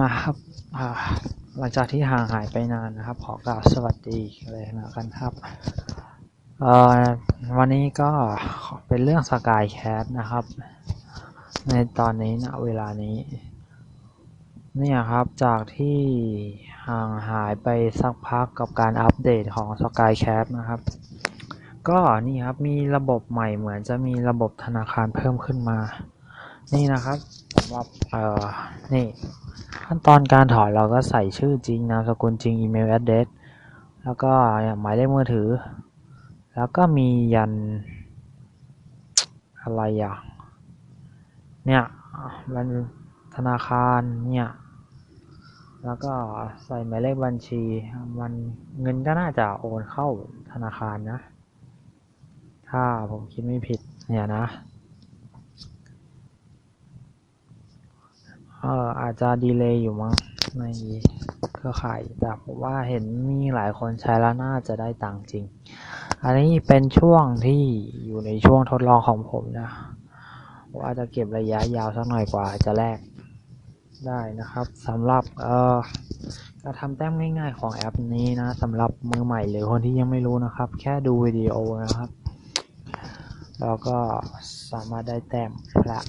มาครับหลังจากที่ห่างหายไปนานนะครับ ขอกล่าวสวัสดีเลยนะกันครับวันนี้ก็เป็นเรื่องสกายแคสนะครับ ในตอนนี้นะเวลานี้ เนี่ยครับจากที่ห่างหายไปสักพักกับการอัปเดตของ Skycast นะครับ ก็นี่ครับมีระบบใหม่เหมือนจะมีระบบธนาคารเพิ่มขึ้นมา นี่นะครับำหรับเอ่อนี่ ขั้นตอนการถอนเราก็ใส่ชื่อจริงนามสกุลจริงอีเมล address แล้วก็หมายเลขมือถือ แล้วก็มียันอะไรอะเนี่ยมันธนาคารเนี่ยแล้วก็ใส่หมายเลขบัญชี มันเงินก็น่าจะโอนเข้าธนาคารนะ ถ้าผมคิดไม่ผิดเนี่ยนะ เอออาจจะดีเลย์อยู่มั้งในเครือข่ายแต่ผมว่าเห็นมีหลายคนใช้แล้วน่าจะได้ตังค์จริง อันนี้เป็นช่วงที่อยู่ในช่วงทดลองของผมนะว่าจะเก็บระยะยาวสักหน่อยกว่าจะแลกได้นะครับสำหรับเอ่อการทำแต้มง่ายๆของแอปนี้นะสำหรับมือใหม่หรือคนที่ยังไม่รู้นะครับ แค่ดูวิดีโอนะครับ แล้วก็สามารถได้แต้มละ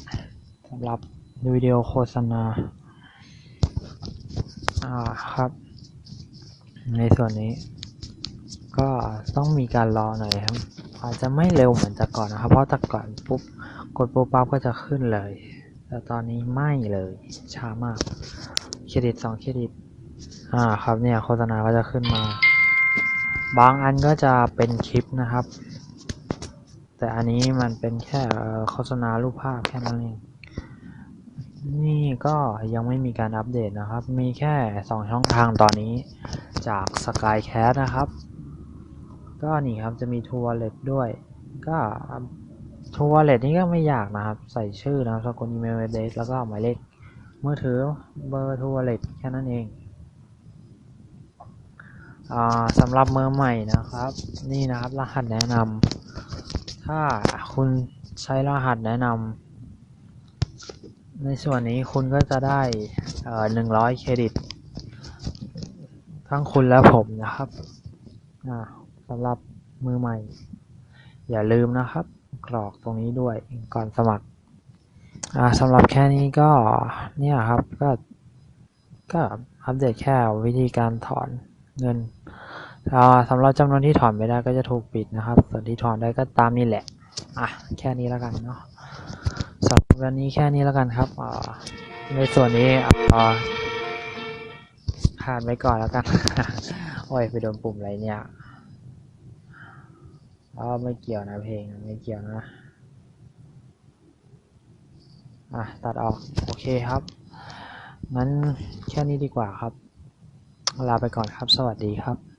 สำหรับ วิดีโอโฆษณา อ่าครับ ในส่วนนี้ ก็ต้องมีการรอหน่อยครับ อาจจะไม่เร็วเหมือนแต่ก่อนนะครับ เพราะแต่ก่อนปุ๊บกดปุ๊บปั๊บก็จะขึ้นเลย แต่ตอนนี้ไม่เลยช้ามาก เครดิตสองเครดิต อ่าครับเนี่ยโฆษณาก็จะขึ้นมา บางอันก็จะเป็นคลิปนะครับแต่อันนี้มันเป็นแค่โฆษณารูปภาพแค่นั้นเอง นี่ก็ยังไม่มีการอัปเดตนะครับ มีแค่ 2 ช่องทางตอนนี้จาก Skycast นะครับ ก็นี่ครับจะมี True Wallet ด้วย ก็ True Wallet นี่ก็ไม่ยากนะครับ ใส่ชื่อนะสกุลอีเมล address แล้วก็หมายเลขมือถือเบอร์ True Wallet แค่นั้นเองสำหรับมือใหม่นะครับ นี่นะครับรหัสแนะนำถ้าคุณใช้รหัสแนะนำ ในส่วนนี้คุณก็จะได้หนึ่งร้อยเครดิต ทั้งคุณและผมนะครับสำหรับมือใหม่ อย่าลืมนะครับ กรอกตรงนี้ด้วยก่อนสมัครสำหรับแค่นี้ก็เนี่ยครับก็ก็อัปเดตแค่วิธีการถอนเงินสำหรับจำนวนที่ถอนไม่ได้ก็จะถูกปิดนะครับ ส่วนที่ถอนได้ก็ตามนี่แหละ อะ แค่นี้แล้วกันเนาะ สำหรับวันนี้แค่นี้แล้วกันครับในส่วนนี้อ่าผ่านไปก่อนแล้วกัน โอ้ยไปโดนปุ่มอะไรเนี่ยอ๋อไม่เกี่ยวนะเพลงไม่เกี่ยวนะอะตัดออก โอเคครับงั้นแค่นี้ดีกว่าครับ ลาไปก่อนครับ สวัสดีครับ